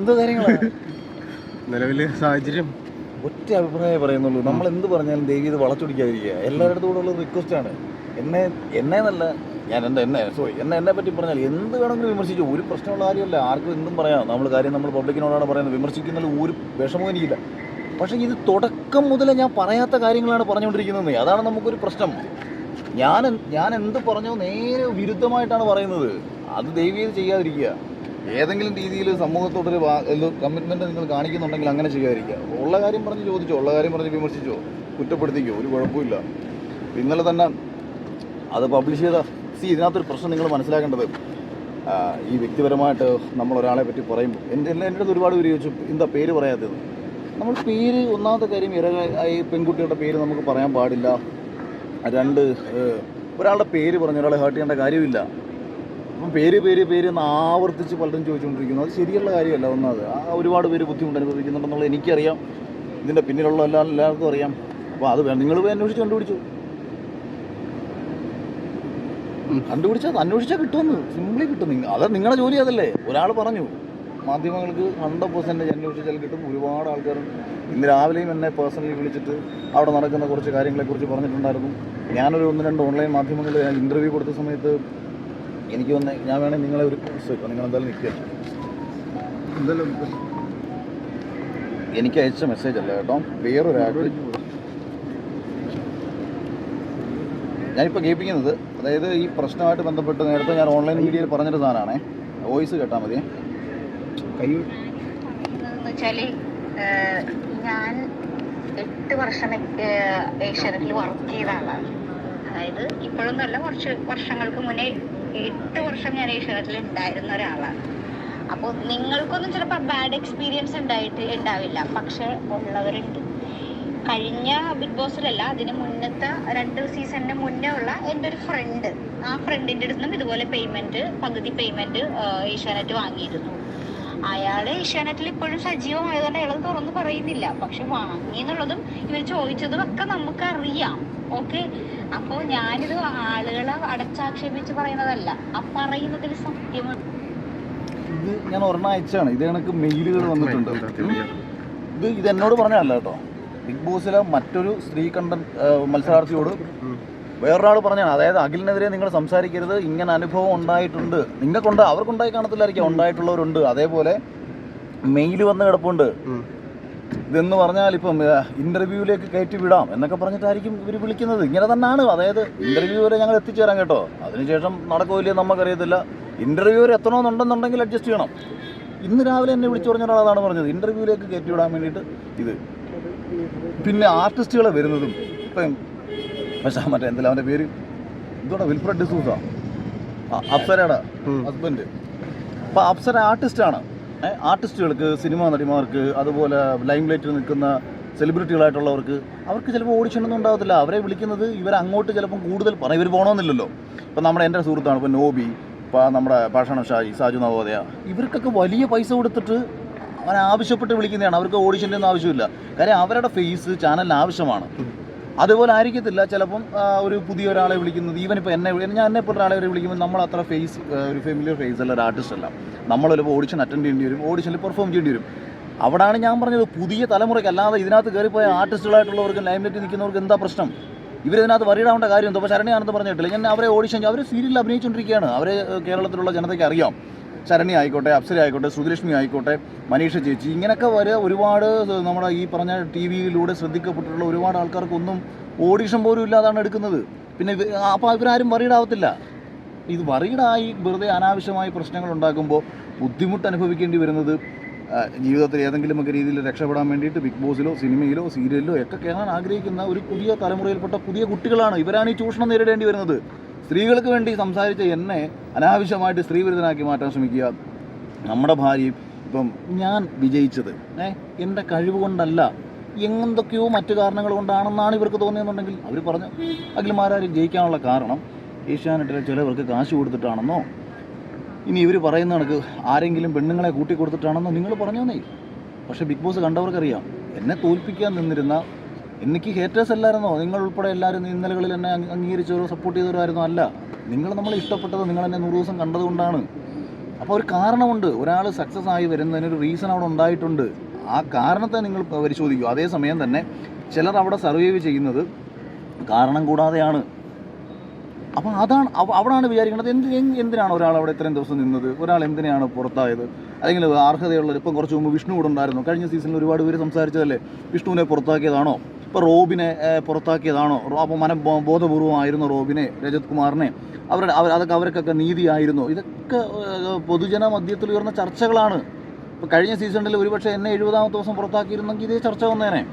എന്ത് കാര്യങ്ങളാണ് നിലവിൽ സാഹചര്യം. ഒറ്റ അഭിപ്രായം പറയുന്നുള്ളൂ. നമ്മൾ എന്ത് പറഞ്ഞാലും ദേവി ഇത് വളച്ചൊടിക്കാതിരിക്കുക. എല്ലാവരുടെ കൂടെ ഉള്ള റിക്വസ്റ്റ് ആണ്. എന്നെ എന്നെ എന്നല്ല ഞാൻ എന്റെ എന്നെ സോറി എന്നെ എന്നെ പറ്റി പറഞ്ഞാൽ എന്ത് വേണമെങ്കിലും വിമർശിച്ചു. ഒരു പ്രശ്നമുള്ള കാര്യമല്ല. ആർക്കും എന്തും പറയാം. നമ്മൾ കാര്യം നമ്മൾ പബ്ലിക്കിനോടാണ് പറയുന്നത്. വിമർശിക്കുന്നതിൽ ഒരു വിഷമവും എനിക്കില്ല. പക്ഷേ ഇത് തുടക്കം മുതലേ ഞാൻ പറയാത്ത കാര്യങ്ങളാണ് പറഞ്ഞുകൊണ്ടിരിക്കുന്നത്. അതാണ് നമുക്കൊരു പ്രശ്നം. ഞാൻ ഞാൻ എന്ത് പറഞ്ഞോ നേരെ വിരുദ്ധമായിട്ടാണ് പറയുന്നത്. അത് ദൈവീത് ചെയ്യാതിരിക്കുക. ഏതെങ്കിലും രീതിയിൽ സമൂഹത്തോടൊരു കമ്മിറ്റ്മെന്റ് നിങ്ങൾ കാണിക്കുന്നുണ്ടെങ്കിൽ അങ്ങനെ ചെയ്യാതിരിക്കുക ഉള്ള കാര്യം പറഞ്ഞ് ചോദിച്ചോ ഉള്ള കാര്യം പറഞ്ഞ് വിമർശിച്ചോ കുറ്റപ്പെടുത്തിക്കോ ഒരു കുഴപ്പമില്ല. ഇന്നലെ തന്നെ അത് പബ്ലിഷ് ചെയ്ത സി ഇതിനകത്തൊരു പ്രശ്നം നിങ്ങൾ മനസ്സിലാക്കേണ്ടത് ഈ വ്യക്തിപരമായിട്ട് നമ്മൾ ഒരാളെ പറ്റി പറയുമ്പോൾ എന്റെ എന്റെ അടുത്ത് ഒരുപാട് പേര് ചോദിച്ചു എന്താ പേര് പറയാത്തത്? നമ്മൾ പേര് ഒന്നാമത്തെ കാര്യം ഇര ഈ പെൺകുട്ടിയുടെ പേര് നമുക്ക് പറയാൻ പാടില്ല. രണ്ട് ഒരാളുടെ പേര് പറഞ്ഞ് ഒരാളെ ഹേർട്ട് ചെയ്യേണ്ട കാര്യമില്ല. അപ്പം പേര് പേര് പേര് എന്ന് ആവർത്തിച്ച് പലരും ചോദിച്ചുകൊണ്ടിരിക്കുന്നു. അത് ശരിയുള്ള കാര്യമല്ല ഒന്നത് ആ ഒരുപാട് പേര് ബുദ്ധിമുട്ട് അനുഭവിക്കുന്നുണ്ടെന്നുള്ളത് എനിക്കറിയാം. ഇതിന്റെ പിന്നിലുള്ള എല്ലാ എല്ലാവർക്കും അറിയാം. അപ്പോൾ അത് നിങ്ങൾ പോയി അന്വേഷിച്ച് കണ്ടുപിടിച്ചു. കണ്ടുപിടിച്ചാൽ അന്വേഷിച്ചാൽ കിട്ടുമെന്ന്. സിമ്പിളി കിട്ടും. നിങ്ങൾ അത് നിങ്ങളുടെ ജോലി അതല്ലേ. ഒരാൾ പറഞ്ഞു മാധ്യമങ്ങൾക്ക് ഹൺഡ്രഡ് പെർസെന്റേജ് അന്വേഷിച്ചാൽ കിട്ടും. ഒരുപാട് ആൾക്കാർ ഇന്ന് രാവിലെയും എന്നെ പേഴ്സണലി വിളിച്ചിട്ട് അവിടെ നടക്കുന്ന കുറച്ച് കാര്യങ്ങളെക്കുറിച്ച് പറഞ്ഞിട്ടുണ്ടായിരുന്നു. ഞാനൊരു ഒന്ന് രണ്ട് ഓൺലൈൻ മാധ്യമങ്ങളിൽ ഇന്റർവ്യൂ കൊടുത്ത സമയത്ത് എനിക്ക് വന്ന് ഞാൻ വേണമെങ്കിൽ നിങ്ങളെ ഒരു നിങ്ങൾ എന്തായാലും നിൽക്കുക എന്തായാലും എനിക്ക് അയച്ച മെസ്സേജ് അല്ല കേട്ടോ. വേറൊരാൾക്ക് ഞാനിപ്പോൾ കേൾപ്പിക്കുന്നത് അതായത് ഈ പ്രശ്നമായിട്ട് ബന്ധപ്പെട്ട് നേരത്തെ ഞാൻ ഓൺലൈൻ മീഡിയയിൽ പറഞ്ഞൊരു സാധനമാണേ. വോയിസ് കേട്ടാൽ മതി. ഞാൻ എട്ട് വർഷം ഏഷ്യാനെറ്റിൽ വർക്ക് ചെയ്ത ആളാണ്. അതായത് ഇപ്പോഴൊന്നുമല്ല കുറച്ച് വർഷങ്ങൾക്ക് മുന്നേ എട്ട് വർഷം ഞാൻ ഈ ഷർട്ടിൽ ഉണ്ടായിരുന്ന ഒരാളാണ്. അപ്പോൾ നിങ്ങൾക്കൊന്നും ചിലപ്പോൾ ബാഡ് എക്സ്പീരിയൻസ് ഉണ്ടായിട്ട് ഉണ്ടാവില്ല. പക്ഷെ ഉള്ളവരുണ്ട്. കഴിഞ്ഞ ബിഗ് ബോസിലല്ല അതിന് മുന്നത്തെ രണ്ട് സീസണിന് മുന്നേ ഉള്ള എന്റെ ഒരു ഫ്രണ്ട് ആ ഫ്രണ്ടിന്റെ അടുത്ത് നിന്നും ഇതുപോലെ പേയ്മെന്റ് പകുതി പേയ്മെന്റ് ഏഷ്യാനെറ്റ് വാങ്ങിയിരുന്നു. അയാൾ ഏഷ്യാനെറ്റിൽ ഇപ്പോഴും സജീവമായതുകൊണ്ട് അയാൾ തുറന്നു പറയുന്നില്ല. പക്ഷെ വാങ്ങി എന്നുള്ളതും ഇവർ ചോദിച്ചതും ഒക്കെ നമുക്ക് അറിയാം ഓക്കെ. അപ്പോ ഞാനിത് ആളുകളെ അടച്ചാക്ഷേപിച്ച് പറയുന്നതല്ല. ആ പറയുന്നതിൽ സത്യമുണ്ട്. ഇത് ഞാൻ ഒരെണ്ണം അയച്ചാണ് ഇത് എനിക്ക് മെയിലുകൾ വന്നിട്ടുണ്ട്. ഇത് ഇത് എന്നോട് പറഞ്ഞതല്ല കേട്ടോ. ബിഗ് ബോസിലെ മറ്റൊരു സ്ത്രീ കണ്ടൻ മത്സരാർത്ഥിയോട് വേറൊരാൾ പറഞ്ഞാണ് അതായത് അഖിലിനെതിരെ നിങ്ങൾ സംസാരിക്കരുത്. ഇങ്ങനെ അനുഭവം ഉണ്ടായിട്ടുണ്ട്. നിങ്ങൾക്കുണ്ട് അവർക്കുണ്ടായി കാണത്തില്ലായിരിക്കും. ഉണ്ടായിട്ടുള്ളവരുണ്ട്. അതേപോലെ മെയിൽ വന്ന് കിടപ്പുണ്ട്. ഇതെന്ന് പറഞ്ഞാൽ ഇപ്പം ഇന്റർവ്യൂവിലേക്ക് കയറ്റി വിടാം എന്നൊക്കെ പറഞ്ഞിട്ടായിരിക്കും ഇവർ വിളിക്കുന്നത്. ഇങ്ങനെ തന്നെയാണ് അതായത് ഇന്റർവ്യൂ വരെ ഞങ്ങൾ എത്തിച്ചേരാം കേട്ടോ. അതിനുശേഷം നടക്കില്ലേ നമുക്കറിയത്തില്ല. ഇന്റർവ്യൂ വരെ എത്തണമെന്നുണ്ടെന്നുണ്ടെങ്കിൽ അഡ്ജസ്റ്റ് ചെയ്യണം. ഇന്ന് രാവിലെ എന്നെ വിളിച്ചു പറഞ്ഞ ഒരാളാണ് പറഞ്ഞത്. ഇന്റർവ്യൂവിലേക്ക് കയറ്റി വിടാൻ വേണ്ടിയിട്ട് ഇത്. പിന്നെ ആർട്ടിസ്റ്റുകളെ വരുന്നതും ഇപ്പം പക്ഷേ മറ്റേ എന്തെല്ലാം അവന്റെ പേര്? ഇതോടെ വിൽഫ്രഡ് ഡിസൂസ. അപ്സരയുടെ ഹസ്ബൻഡ് അപ്പോൾ അപ്സര ആർട്ടിസ്റ്റാണ് ആർട്ടിസ്റ്റുകൾക്ക് സിനിമാ നടിമാർക്ക് അതുപോലെ ലൈം ലൈറ്റിൽ നിൽക്കുന്ന സെലിബ്രിറ്റികളായിട്ടുള്ളവർക്ക് അവർക്ക് ചിലപ്പോൾ ഓഡിഷൻ ഒന്നും ഉണ്ടാകത്തില്ല അവരെ വിളിക്കുന്നത് ഇവർ അങ്ങോട്ട് ചിലപ്പം കൂടുതൽ പറയും ഇവർ പോകണമെന്നില്ലല്ലോ ഇപ്പം നമ്മുടെ എന്റെ സുഹൃത്താണ് ഇപ്പോൾ നോബി ഇപ്പോൾ നമ്മുടെ പാഷാണം ഷായി സാജു നവോദയ. ഇവർക്കൊക്കെ വലിയ പൈസ കൊടുത്തിട്ട് അവൻ ആവശ്യപ്പെട്ട് വിളിക്കുന്നതാണ്. അവർക്ക് ഓഡിഷന്റെ ഒന്നും ആവശ്യമില്ല. കാര്യം അവരുടെ ഫേസ് ചാനലിന് ആവശ്യമാണ്. അതുപോലെ ആയിരിക്കത്തില്ല ചിലപ്പം ഒരു പുതിയ ഒരാളെ വിളിക്കുന്നത്. ഈവൻ ഇപ്പോൾ എന്നെ ഞാൻ എന്നെ പോലെ ഒരാളെ വിളിക്കുമ്പോൾ നമ്മൾ അത്ര ഫേസ് ഒരു ഫെമിലിയർ ഫേസ് അല്ല ഒരു ആർട്ടിസ്റ്റ് അല്ല. നമ്മൾ ഓഡിഷൻ അറ്റൻഡ് ചെയ്യേണ്ടി വരും ഓഡിഷനിൽ പെർഫോം ചെയ്യേണ്ടി വരും. അവിടാണ് ഞാൻ പറഞ്ഞത് പുതിയ തലമുറയ്ക്ക് അല്ലാതെ ഇതിനകത്ത് കയറിപ്പോയ ആർട്ടിസ്റ്റുകളായിട്ടുള്ളവർക്ക് ലൈംലൈറ്റ് നിൽക്കുന്നവർക്ക് എന്താ പ്രശ്നം? ഇവരിതിനകത്ത് വറിയിടാവേണ്ട കാര്യം എന്തോ. അപ്പോൾ ശരണ്യാണെന്ന് പറഞ്ഞിട്ടില്ല? ഞാൻ അവരെ ഓഡിഷൻ അവർ സീരിയലിൽ അഭിനയിച്ചുകൊണ്ടിരിക്കുകയാണ് അവരെ കേരളത്തിലുള്ള ജനതയ്ക്ക് അറിയാം. ശരണി ആയിക്കോട്ടെ അപ്സര ആയിക്കോട്ടെ ശ്രുതിലക്ഷ്മി ആയിക്കോട്ടെ മനീഷ ചേച്ചി ഇങ്ങനെയൊക്കെ വരെ ഒരുപാട് നമ്മുടെ ഈ പറഞ്ഞ ടി വിയിലൂടെ ശ്രദ്ധിക്കപ്പെട്ടിട്ടുള്ള ഒരുപാട് ആൾക്കാർക്കൊന്നും ഓഡിഷൻ പോലും ഇല്ലാതാണ് എടുക്കുന്നത്. പിന്നെ അപ്പോൾ ഇവരാരും വറീഡാവത്തില്ല ഇത് വറീഡായി വെറുതെ അനാവശ്യമായി പ്രശ്നങ്ങൾ ഉണ്ടാക്കുമ്പോൾ ബുദ്ധിമുട്ട് അനുഭവിക്കേണ്ടി വരുന്നത് ജീവിതത്തിൽ ഏതെങ്കിലുമൊക്കെ രീതിയിൽ രക്ഷപ്പെടാൻ വേണ്ടിയിട്ട് ബിഗ് ബോസിലോ സിനിമയിലോ സീരിയലിലോ ഒക്കെ കയറാൻ ആഗ്രഹിക്കുന്ന ഒരു പുതിയ തലമുറയിൽപ്പെട്ട പുതിയ കുട്ടികളാണ്. ഇവരാണ് ഈ ചൂഷണം നേരിടേണ്ടി വരുന്നത്. സ്ത്രീകൾക്ക് വേണ്ടി സംസാരിച്ച എന്നെ അനാവശ്യമായിട്ട് സ്ത്രീവിരുദ്ധനാക്കി മാറ്റാൻ ശ്രമിക്കുക. നമ്മുടെ ഭാര്യയും ഇപ്പം ഞാൻ വിജയിച്ചത്. ഏ എന്റെ കഴിവ് കൊണ്ടല്ല. എന്തൊക്കെയോ മറ്റു കാരണങ്ങൾ കൊണ്ടാണെന്നാണ് ഇവർക്ക് തോന്നിയെന്നുണ്ടെങ്കിൽ അവർ പറഞ്ഞു അഖിൽമാരാരും ജയിക്കാനുള്ള കാരണം ഏഷ്യാനെറ്റിലെ ചിലവർക്ക് കാശ് കൊടുത്തിട്ടാണെന്നോ? ഇനി ഇവർ പറയുന്ന കണക്ക് ആരെങ്കിലും പെണ്ണുങ്ങളെ കൂട്ടി കൊടുത്തിട്ടാണെന്നോ നിങ്ങൾ പറഞ്ഞോന്നേ. പക്ഷേ ബിഗ് ബോസ് കണ്ടവർക്കറിയാം. എന്നെ തോൽപ്പിക്കാൻ നിന്നിരുന്ന എനിക്ക് ഹേറ്റേഴ്സ് അല്ലായിരുന്നോ? നിങ്ങൾ ഉൾപ്പെടെ എല്ലാവരും ഇന്നലകളിൽ എന്നെ അംഗ- അംഗീകരിച്ചവരോ സപ്പോർട്ട് ചെയ്തവരോ ആയിരുന്നോ അല്ല. നിങ്ങൾ നമ്മളെ ഇഷ്ടപ്പെട്ടത് നിങ്ങൾ എന്നെ നൂറ് ദിവസം കണ്ടതുകൊണ്ടാണ്. അപ്പോൾ ഒരു കാരണമുണ്ട്. ഒരാൾ സക്സസ് ആയി വരുന്നതിന് ഒരു റീസൺ അവിടെ ഉണ്ടായിട്ടുണ്ട്. ആ കാരണത്തെ നിങ്ങൾ പരിശോധിക്കൂ. അതേസമയം തന്നെ ചിലർ അവിടെ സർവൈവ് ചെയ്യുന്നത് കാരണം കൂടാതെയാണ്. അപ്പോൾ അതാണ് അവ- അവിടാണ് വിചാരിക്കുന്നത് എന്ത് എന്ത് എന്തിനാണ് ഒരാൾ അവിടെ ഇത്രയും ദിവസം നിന്നത്? ഒരാൾ എന്തിനാണ് പുറത്തായത്? അല്ലെങ്കിൽ അർഹതയുള്ള ഇപ്പം കുറച്ച് മുമ്പ് വിഷ്ണു കൂടെ ഉണ്ടായിരുന്നു. കഴിഞ്ഞ സീസണിൽ ഒരുപാട് പേര് സംസാരിച്ചതല്ലേ? വിഷ്ണുവിനെ പുറത്താക്കിയതാണോ? ഇപ്പോൾ റോബിനെ പുറത്താക്കിയതാണോ? അപ്പോൾ മന ബോധപൂർവമായിരുന്നു റോബിനെ രജത് കുമാറിനെ. അവരുടെ അവർ അതൊക്കെ അവർക്കൊക്കെ നീതിയായിരുന്നു. ഇതൊക്കെ പൊതുജന മധ്യത്തിൽ ഉയർന്ന ചർച്ചകളാണ്. ഇപ്പോൾ കഴിഞ്ഞ സീസണിൽ ഒരുപക്ഷെ എന്നെ എഴുപതാമത്തെ ദിവസം പുറത്താക്കിയിരുന്നെങ്കിൽ ഇതേ ചർച്ച വന്നേനെ.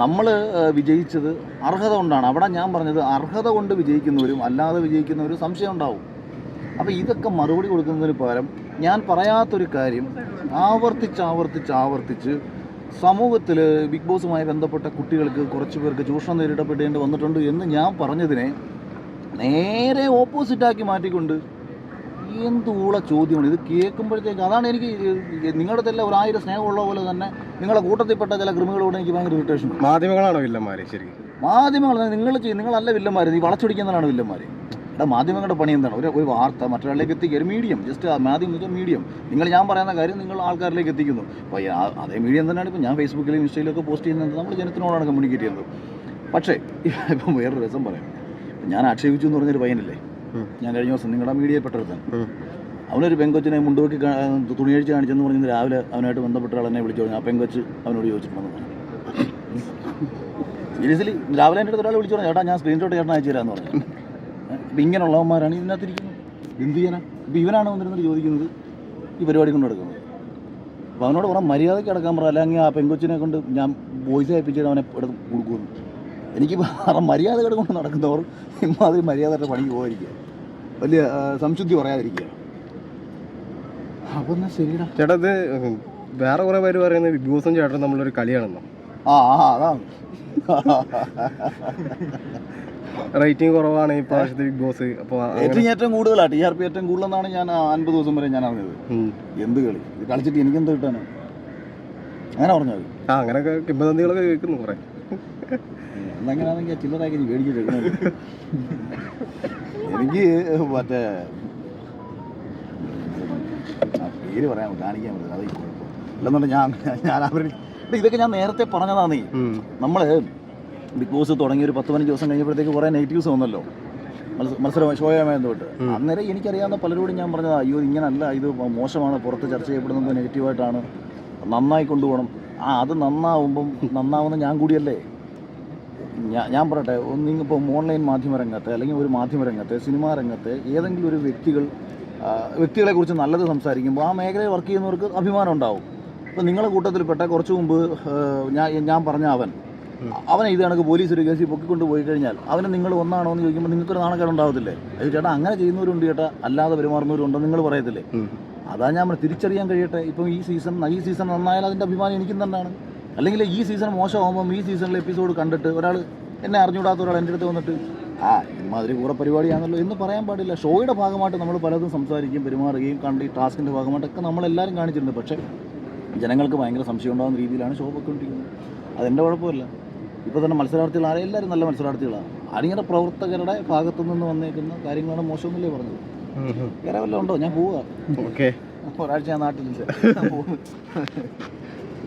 നമ്മൾ വിജയിച്ചത് അർഹത കൊണ്ടാണ്. അവിടെ ഞാൻ പറഞ്ഞത് അർഹത കൊണ്ട് വിജയിക്കുന്നവരും അല്ലാതെ വിജയിക്കുന്നവരും സംശയം ഉണ്ടാവും അപ്പോൾ ഇതൊക്കെ മറുപടി കൊടുക്കുന്നതിന് പകരം ഞാൻ പറയാത്തൊരു കാര്യം ആവർത്തിച്ച് ആവർത്തിച്ച് ആവർത്തിച്ച് സമൂഹത്തിൽ ബിഗ് ബോസുമായി ബന്ധപ്പെട്ട കുട്ടികൾക്ക് കുറച്ച് പേർക്ക് ചൂഷണം നേരിടപ്പെടേണ്ടി വന്നിട്ടുണ്ട് എന്ന് ഞാൻ പറഞ്ഞതിനെ നേരെ ഓപ്പോസിറ്റാക്കി മാറ്റിക്കൊണ്ട് എന്തുള്ള ചോദ്യമാണ്? ഇത് കേൾക്കുമ്പോഴത്തേക്ക് അതാണ് എനിക്ക് നിങ്ങളുടെ തന്നെ ഒരു ആയിരം സ്നേഹമുള്ള പോലെ തന്നെ നിങ്ങളുടെ കൂട്ടത്തിൽപ്പെട്ട ചില കൃമികളോട് എനിക്ക് ഭയങ്കര ഇറിറ്റേഷൻ മാധ്യമങ്ങളാണോ വില്ലന്മാരെ ശരിക്കും? മാധ്യമങ്ങൾ നിങ്ങൾ നിങ്ങളല്ല വില്ലന്മാർ നീ വളച്ചൊടിക്കുന്നതാണ് വില്ലന്മാർ എടാ മാധ്യമങ്ങളുടെ പണി എന്താണ്? ഒരു ഒരു വാർത്ത മറ്റൊരാളിലേക്ക് എത്തിക്കുക ഒരു മീഡിയം ജസ്റ്റ് മാധ്യമം എന്ന് വെച്ചാൽ മീഡിയം നിങ്ങൾ ഞാൻ പറയുന്ന കാര്യം നിങ്ങൾ ആൾക്കാരിലേക്ക് എത്തിക്കുന്നു. അപ്പോൾ അതേ മീഡിയം തന്നെയാണ് ഇപ്പോൾ ഞാൻ ഫേസ്ബുക്കിലും ഇൻസ്റ്റയിലൊക്കെ പോസ്റ്റ് ചെയ്യുന്നത്. നമ്മൾ ജനത്തിനോടാണ് കമ്മ്യൂണിക്കേറ്റ് ചെയ്യുന്നത്. പക്ഷേ ഇപ്പം വേറൊരു രസം പറയാം. ഞാൻ ആക്ഷേപിച്ചു എന്ന് പറഞ്ഞൊരു പയ്യനല്ലേ. ഞാൻ കഴിഞ്ഞ ദിവസം നിങ്ങളുടെ മീഡിയപ്പെട്ടെടുത്തൻ ഉം. അവനൊരു പെങ്കൊച്ചിനെ മുണ്ടോക്കി തുണിയഴിച്ച് കാണിച്ചെന്ന് പറഞ്ഞ് രാവിലെ അവനായിട്ട് ബന്ധപ്പെട്ട ആൾ എന്നെ വിളിച്ചു പറഞ്ഞു. ആ പെങ്കൊച്ച് അവനോട് ചോദിച്ചിട്ടുണ്ടെന്ന് പറഞ്ഞു. സീരിയസ്ലി രാവിലെ എന്റെ അടുത്ത് ഒരാൾ വിളിച്ചു പറഞ്ഞു. ചേട്ടാ ഞാൻ സ്ക്രീൻഷോട്ട് ചേട്ടൻ അയച്ചു തരാമെന്ന് പറഞ്ഞു. അപ്പം ഇങ്ങനെയുള്ളവന്മാരാണ് ഇതിനകത്തിരിക്കുന്നത്. എന്ത് ചെയ്യാനാ? ഇപ്പം ഇവനാണ് വന്നിരുന്നിട്ട് ചോദിക്കുന്നത് ഈ പരിപാടി കൊണ്ട് നടക്കുന്നത്. അപ്പോൾ അവനോട് കുറേ മര്യാദയ്ക്ക് അടക്കാൻ പറ. അല്ലെങ്കിൽ ആ പെങ്കൊച്ചിനെ കൊണ്ട് ഞാൻ വോയിസ് അയപ്പിച്ചിട്ട് അവനെ എടുത്ത് കൊടുക്കുന്നു എനിക്ക് മര്യാദകൾ കൊണ്ട് നടക്കുന്നവർ ഇമാതിരി മര്യാദയുടെ പണിക്ക് പോകാതിരിക്കുക. വലിയ സംശുദ്ധി പറയാതിരിക്കുക. അപ്പം എന്നാ ശരിടാ ചേട്ടാ ഇത് വേറെ കുറെ പേര് പറയുന്നത് ബിഗ് ബോസും ചേട്ടനും നമ്മളൊരു കളിയാണെന്നോ? ആ ആ അതാണ് റേറ്റിംഗ് കുറവാണ് ഈ പ്രാവശ്യത്തെ ബിഗ് ബോസ് അപ്പോൾ റേറ്റിംഗ് ഏറ്റവും കൂടുതലാണ് ടി ആർ പി ഏറ്റവും കൂടുതലെന്നാണ് ഞാൻ അൻപത് ദിവസം വരെ ഞാൻ അറിഞ്ഞത്. എന്ത് കളി? ഇത് കളിച്ചിട്ട് എനിക്കെന്ത് കിട്ടാണ് അങ്ങനെ പറഞ്ഞത് ആ അങ്ങനെയൊക്കെ കിംബദന്തികളൊക്കെ കേൾക്കുന്നു കുറെ. എന്നങ്ങനെയാണെങ്കിൽ ചില്ലറാക്കി നീ മേടിച്ചിട്ട് എനിക്ക് മറ്റേ പേര് പറയാൻ കാണിക്കാൻ പറ്റില്ല അത് അല്ലെന്നുണ്ടെങ്കിൽ ഞാൻ ഞാൻ അവരിൽ ഇതൊക്കെ ഞാൻ നേരത്തെ പറഞ്ഞതാണ്. നമ്മൾ ബിഗ് ബോസ് തുടങ്ങി ഒരു പത്ത് പതിനഞ്ച് ദിവസം കഴിഞ്ഞപ്പോഴത്തേക്ക് കുറേ നെഗറ്റീവ്സ് വന്നല്ലോ. മത്സ- മത്സരം ഷോയുമായി ബന്ധപ്പെട്ട് ഉം. അന്നേരം എനിക്കറിയാവുന്ന പലരോടും ഞാൻ പറഞ്ഞത് അയ്യോ ഇങ്ങനല്ല ഇത് മോശമാണ് പുറത്ത് ചർച്ച ചെയ്യപ്പെടുന്നത് നെഗറ്റീവായിട്ടാണ്. നന്നായി കൊണ്ടുപോകണം. ആ അത് നന്നാവുമ്പം നന്നാവുന്ന ഞാൻ കൂടിയല്ലേ? ഞാൻ ഞാൻ പറയട്ടെ ഒന്നിപ്പോൾ ഓൺലൈൻ മാധ്യമ രംഗത്ത് അല്ലെങ്കിൽ ഒരു മാധ്യമ രംഗത്ത് സിനിമാ രംഗത്ത് ഏതെങ്കിലും ഒരു വ്യക്തികൾ വ്യക്തികളെ വ്യക്തികളെക്കുറിച്ച് നല്ലത് സംസാരിക്കുമ്പോൾ ആ മേഖലയിൽ വർക്ക് ചെയ്യുന്നവർക്ക് അഭിമാനം ഉണ്ടാവും. ഇപ്പം നിങ്ങളെ കൂട്ടത്തിൽപ്പെട്ട കുറച്ച് മുമ്പ് ഞാൻ ഞാൻ പറഞ്ഞ അവൻ അവനെ ഇത് കണക്ക് പോലീസ് ഒരു കേസിൽ പൊക്കിക്കൊണ്ട് പോയി കഴിഞ്ഞാൽ അവനെ നിങ്ങൾ ഒന്നാണോ എന്ന് ചോദിക്കുമ്പോൾ നിങ്ങൾക്കൊരു നാണക്കേടുണ്ടാവത്തില്ലേ അത് ചേട്ടാ അങ്ങനെ ചെയ്യുന്നവരുണ്ട് ചേട്ടാ അല്ലാതെ പെരുമാറുന്നവരുണ്ടോ നിങ്ങൾ പറയത്തില്ലേ? അതാ ഞാൻ തിരിച്ചറിയാൻ കഴിയട്ടെ. ഇപ്പം ഈ സീസൺ ഈ സീസൺ നന്നായാൽ അതിന്റെ അഭിമാനം എനിക്കും തന്നെയാണ്. അല്ലെങ്കിൽ ഈ സീസൺ മോശമാകുമ്പം ഈ സീസണിലെ എപ്പിസോഡ് കണ്ടിട്ട് ഒരാൾ എന്നെ അറിഞ്ഞുകൂടാത്ത ഒരാൾ എന്റെ അടുത്ത് വന്നിട്ട് ആ ഇമാതിരി കൂടെ പരിപാടിയാണല്ലോ എന്ന് പറയാൻ പാടില്ല. ഷോയുടെ ഭാഗമായിട്ട് നമ്മൾ പലതും സംസാരിക്കുകയും പെരുമാറുകയും കണ്ട് ഈ ടാസ്കിന്റെ ഭാഗമായിട്ടൊക്കെ നമ്മളെല്ലാവരും കാണിച്ചിട്ടുണ്ട്. പക്ഷേ ജനങ്ങൾക്ക് ഭയങ്കര സംശയം ഉണ്ടാകുന്ന രീതിയിലാണ് ഷോ പൊയ്ക്കൊണ്ടിരിക്കുന്നത്. അതെന്റെ കുഴപ്പമില്ല. ഇപ്പോൾ തന്നെ മത്സരാർത്ഥികൾ ആരെ? എല്ലാവരും നല്ല മത്സരാർത്ഥികളാണ്. ആരിങ്ങനെ പ്രവർത്തകരുടെ ഭാഗത്തു നിന്ന് വന്നേക്കുന്ന കാര്യങ്ങളാണ് മോശമെന്നല്ലേ പറഞ്ഞത്. വേറെ വല്ലതും ഉണ്ടോ? ഞാൻ പോവുക. ഓക്കെ. ഒരാഴ്ച ഞാൻ നാട്ടിലില്ല